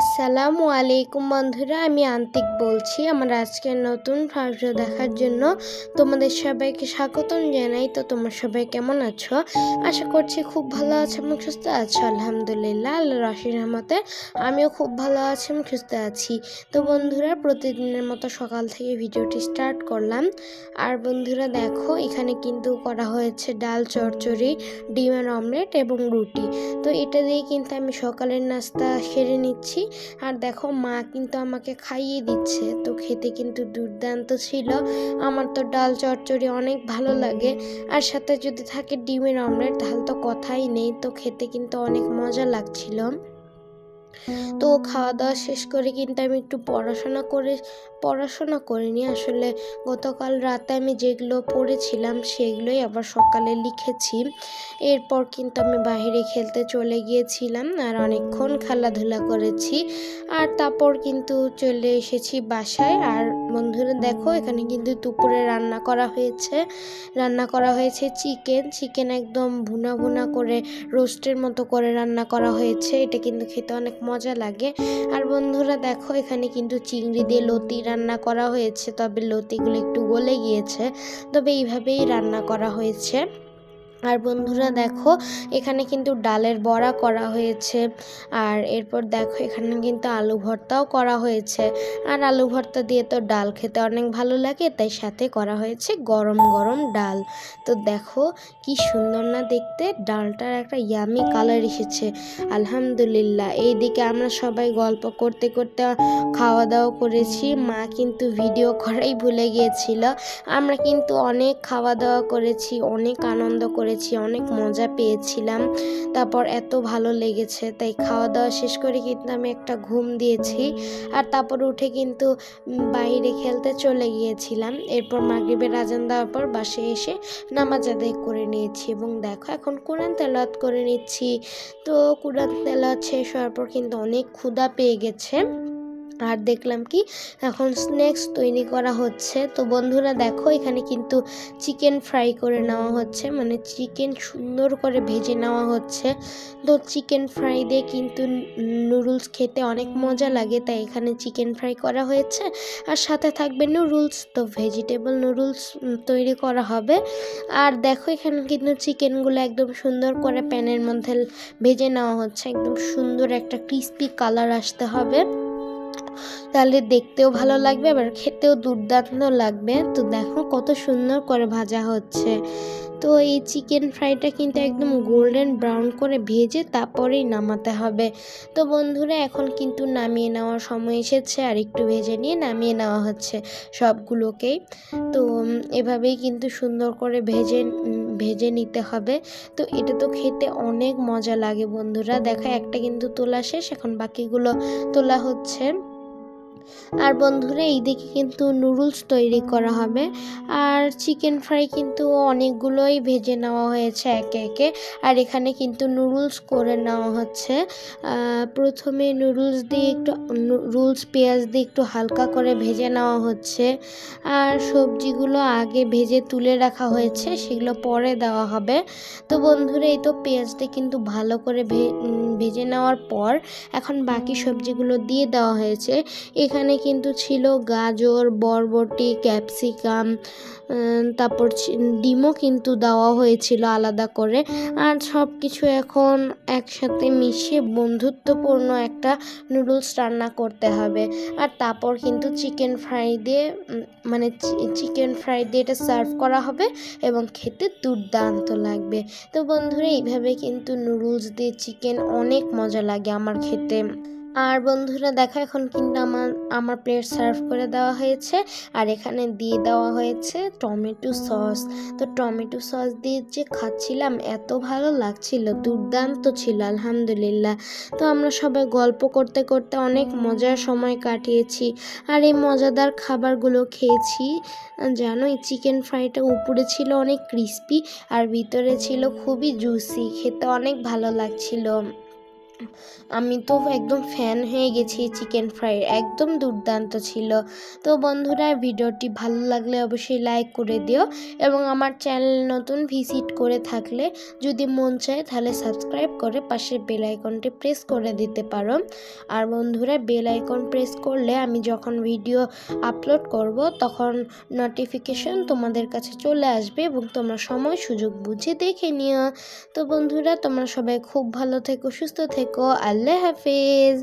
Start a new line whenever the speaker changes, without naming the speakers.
আসসালামু আলাইকুম বন্ধুরা, আমি আন্তিক বলছি। আমার আজকের নতুন ভিডিও দেখার জন্য তোমাদের সবাইকে স্বাগতম জানাই। তো তোমরা সবাই কেমন আছো? আশা করছি খুব ভালো আছো এবং সুস্থ আছো। আলহামদুলিল্লাহ আল্লাহ রশির রহমতে আমিও খুব ভালো আছি এবং সুস্থ আছি। তো বন্ধুরা, প্রতিদিনের মতো সকাল থেকে ভিডিওটি স্টার্ট করলাম। আর বন্ধুরা, দেখো, এখানে কিন্তু করা হয়েছে ডাল, চচ্চড়ি ডিমের অমলেট এবং রুটি। তো এটা দিয়ে কিন্তু আমি সকালের নাস্তা সেরে নিচ্ছি। আর দেখো মা কিন্তু আমাকে খাইয়ে দিচ্ছে। তো খেতে কিন্তু দুর্দান্ত ছিল। আমার তো ডাল চচ্চড়ি অনেক ভালো লাগে। আর সাথে যদি থাকে ডিমের অমলেট, তাহলে তো কথাই নেই। তো খেতে কিন্তু অনেক মজা লাগছিল। তো খাওয়া দাওয়া শেষ করে কিন্তু আমি একটু পড়াশোনা করে, পড়াশোনা করিনি। আসলে গতকাল রাতে আমি যেগুলো পড়েছিলাম সেগুলোই আবার সকালে লিখেছি। এরপর কিন্তু আমি বাহিরে খেলতে চলে গিয়েছিলাম আর অনেকক্ষণ খেলাধুলা করেছি। আর তারপর কিন্তু চলে এসেছি বাসায়। আর বন্ধুরা দেখো, এখানে কিন্তু দুপুরে রান্না করা হয়েছে। রান্না করা হয়েছে চিকেন। চিকেন একদম ভুনা ভুনা করে, রোস্টের মতো করে রান্না করা হয়েছে। এটা কিন্তু খেতে অনেক মজা লাগে। আর বন্ধুরা দেখো, এখানে কিন্তু চিংড়ি দিয়ে লতি রান্না করা হয়েছে, তবে লতিগুলো একটু গলে গিয়েছে। তবে এইভাবেই রান্না করা হয়েছে। আর বন্ধুরা দেখো, এখানে কিন্তু ডালের বড়া করা হয়েছে। আর এরপর দেখো, এখানে কিন্তু আলু ভর্তাও করা হয়েছে। আর আলু ভর্তা দিয়ে তো ডাল খেতে অনেক ভালো লাগে, তাই সাথে করা হয়েছে গরম গরম ডাল। তো দেখো, কি সুন্দর না দেখতে, ডালটার একটা ইয়ামি কালার এসেছে। আলহামদুলিল্লাহ, এইদিকে আমরা সবাই গল্প করতে করতে খাওয়া দাওয়া করেছি। মা কিন্তু ভিডিও করাই ভুলে গিয়েছিল। আমরা কিন্তু অনেক খাওয়া দাওয়া করেছি, অনেক আনন্দ করেছি, অনেক মজা পেয়েছিলাম। তারপর এত ভালো লেগেছে, তাই খাওয়া দাওয়া শেষ করে কিন্তু আমি একটা ঘুম দিয়েছি। আর তারপর উঠে কিন্তু বাইরে খেলতে চলে গিয়েছিলাম। এরপর মাগরিবের আজান দেওয়ার পর বাসে এসে নামাজ আদায় করে নিয়েছি এবং দেখো এখন কোরআন তেলাওয়াত করে নিচ্ছি। তো কোরআন তেলাওয়াত শেষ হওয়ার পর কিন্তু অনেক ক্ষুধা পেয়ে গেছে। আর দেখলাম কি, এখন স্ন্যাক্স তৈরি করা হচ্ছে। তো বন্ধুরা দেখো, এখানে কিন্তু চিকেন ফ্রাই করে নেওয়া হচ্ছে। মানে চিকেন সুন্দর করে ভেজে নেওয়া হচ্ছে। তো চিকেন ফ্রাই দিয়ে কিন্তু নুডলস খেতে অনেক মজা লাগে, তাই এখানে চিকেন ফ্রাই করা হয়েছে। আর সাথে থাকবে নুডলস তো ভেজিটেবল নুডলস তৈরি করা হবে। আর দেখো, এখানে কিন্তু চিকেনগুলো একদম সুন্দর করে প্যানের মধ্যে ভেজে নেওয়া হচ্ছে। একদম সুন্দর একটা ক্রিস্পি কালার আসতে হবে। তাহলে দেখতেও ভালো লাগবে, আবার খেতেও দুর্দান্ত লাগবে। তো দেখো কত সুন্দর করে ভাজা হচ্ছে। তো এই চিকেন ফ্রাইটা কিন্তু একদম গোল্ডেন ব্রাউন করে ভেজে তারপরেই নামাতে হবে। তো বন্ধুরা, এখন কিন্তু নামিয়ে নেওয়ার সময় এসেছে, আর একটু ভেজে নিয়ে নামিয়ে নেওয়া হচ্ছে সবগুলোকেই। তো এভাবেই কিন্তু সুন্দর করে ভেজে ভেজে নিতে হবে। তো এটা তো খেতে অনেক মজা লাগে বন্ধুরা। দেখা একটা কিন্তু তোলা শেষ, এখন বাকিগুলো তোলা হচ্ছে। আর বন্ধুরা এইদিকে কিন্তু নুডলস তৈরি করা হবে। আর চিকেন ফ্রাই কিন্তু অনেকগুলোই ভেজে নেওয়া হয়েছে একে একে। আর এখানে কিন্তু নুডলস করে নেওয়া হচ্ছে। প্রথমে নুডলস দিয়ে একটু রুলস পেঁয়াজ দিয়ে একটু হালকা করে ভেজে নেওয়া হচ্ছে। আর সবজিগুলো আগে ভেজে তুলে রাখা হয়েছে, সেগুলো পরে দেওয়া হবে। তো বন্ধুরা, এই তো পেঁয়াজটা কিন্তু ভালো করে ভেজে নেওয়ার পর এখন বাকি সবজিগুলো দিয়ে দেওয়া হয়েছে। এখানে কিন্তু ছিল গাজর, বরবটি, ক্যাপসিকাম তারপর ডিমও কিন্তু দেওয়া হয়েছিল আলাদা করে। আর সব কিছু এখন একসাথে মিশিয়ে বন্ধুত্বপূর্ণ একটা নুডলস রান্না করতে হবে। আর তারপর কিন্তু চিকেন ফ্রাই দিয়ে মানে চিকেন ফ্রাই দিয়ে এটা সার্ভ করা হবে এবং খেতে দুর্দান্ত লাগবে। তো বন্ধুরা, এইভাবে কিন্তু নুডলস দিয়ে চিকেন অনেক মজা লাগে আমার খেতে। আর বন্ধুরা দেখো এখন কিন্তু আমার আমার প্লেট সার্ভ করে দেওয়া হয়েছে। আর এখানে দিয়ে দেওয়া হয়েছে টমেটো সস। তো টমেটো সস দিয়ে যে খাচ্ছিলাম, এত ভালো লাগছিল, দুর্দান্ত ছিল, আলহামদুলিল্লাহ। তো আমরা সবাই গল্প করতে করতে অনেক মজার সময় কাটিয়েছি। আর এই মজাদার খাবারগুলো খেয়েছি। জানো এই চিকেন ফ্রাইটা উপরে ছিল অনেক ক্রিস্পি আর ভিতরে ছিল খুবই জুসি খেতে অনেক ভালো লাগছিল। আমি তো একদম ফ্যান হয়ে গেছি চিকেন ফ্রাই একদম দুর্দান্ত ছিল। তো বন্ধুরা, ভিডিওটি ভালো লাগলে অবশ্যই লাইক করে দিও এবং আমার চ্যানেল নতুন ভিজিট করে থাকলে যদি মন চায় তাহলে সাবস্ক্রাইব করে পাশে বেল আইকনটি প্রেস করে দিতে পারো। আর বন্ধুরা বেল আইকন প্রেস করলে আমি যখন ভিডিও আপলোড করব তখন নোটিফিকেশন তোমাদের কাছে চলে আসবে এবং তোমরা সময় সুযোগ বুঝে দেখে নিও। তো বন্ধুরা, তোমরা সবাই খুব ভালো থেকো, সুস্থ থেকো আল্লাহ হাফিজ